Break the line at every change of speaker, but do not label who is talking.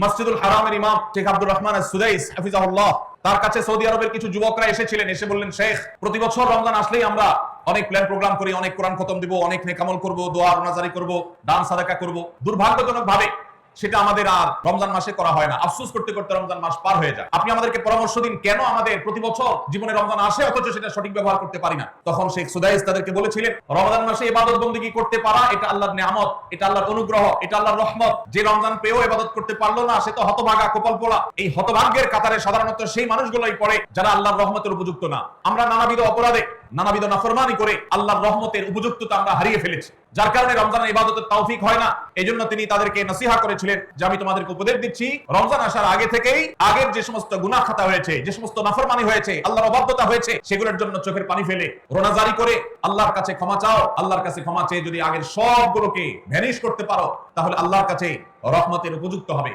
মসজিদুল হারামের ইমাম শেখ আব্দুর রহমান সুদাইস, হাফিজাহুল্লাহ, তার কাছে সৌদি আরবের কিছু যুবকরা এসেছিলেন। এসে বললেন, শেখ, প্রতি বছর রমজান আসলেই আমরা অনেক প্ল্যান প্রোগ্রাম করি, অনেক কোরআন খতম দিব, অনেক নেকামল করব, দোয়া নাজারি করব, দান সাদাকা করব। দুর্ভাগ্যজনক ভাবে সেটা আমাদের আর রমজান মাসে করা হয় না। আফসোস করতে করতে রমজান মাস পার হয়ে যায়। আপনি আমাদেরকে পরামর্শ দিন, কেন আমাদের প্রতি বছর জীবনে রমজান আসে? অথচ সেটা সঠিক ব্যবহার করতে পারি না। তখন শেখ সুদাইস তাদেরকে বলেছিলেন, রমজান মাসে ইবাদত বন্দিগি করতে পারা? এটা আল্লাহর নিয়ামত, এটা আল্লাহর অনুগ্রহ, এটা আল্লাহর রহমত। যে রমজান পেয়েও ইবাদত করতে পারল না, সে তো হতভাগা কপাল পোড়া এই হতভাগ্যের কাতারে সাধারণত সেই মানুষগুলোই পড়ে যারা আল্লাহর রহমতের উপযুক্ত না। আমরা নানাবিধ অপরাধে নানাবিধ নাফরমানি করে আল্লাহর রহমতের উপযুক্ততা আমরা হারিয়ে ফেলেছি। যার কারণে রমজানের ইবাদতের তৌফিক হয় না। এই জন্য তিনি তাদেরকে নসিহা করেছিলেন যে আমি তোমাদেরকে উপদেশ দিচ্ছি, রমজান আসার আগে থেকেই আগের যে সমস্ত গুনাহ খাতা হয়েছে, যে সমস্ত নাফরমানি হয়েছে, আল্লাহর অবাধ্যতা হয়েছে, সেগুলোর জন্য চোখের পানি ফেলে রোনাজারি করে আল্লাহর কাছে ক্ষমা চাও, আল্লাহর কাছে ক্ষমা চেয়ে যদি আগের সবগুলোকে ভ্যানিশ করতে পারো, তাহলে আল্লাহর কাছে রহমতের উপযুক্ত হবে।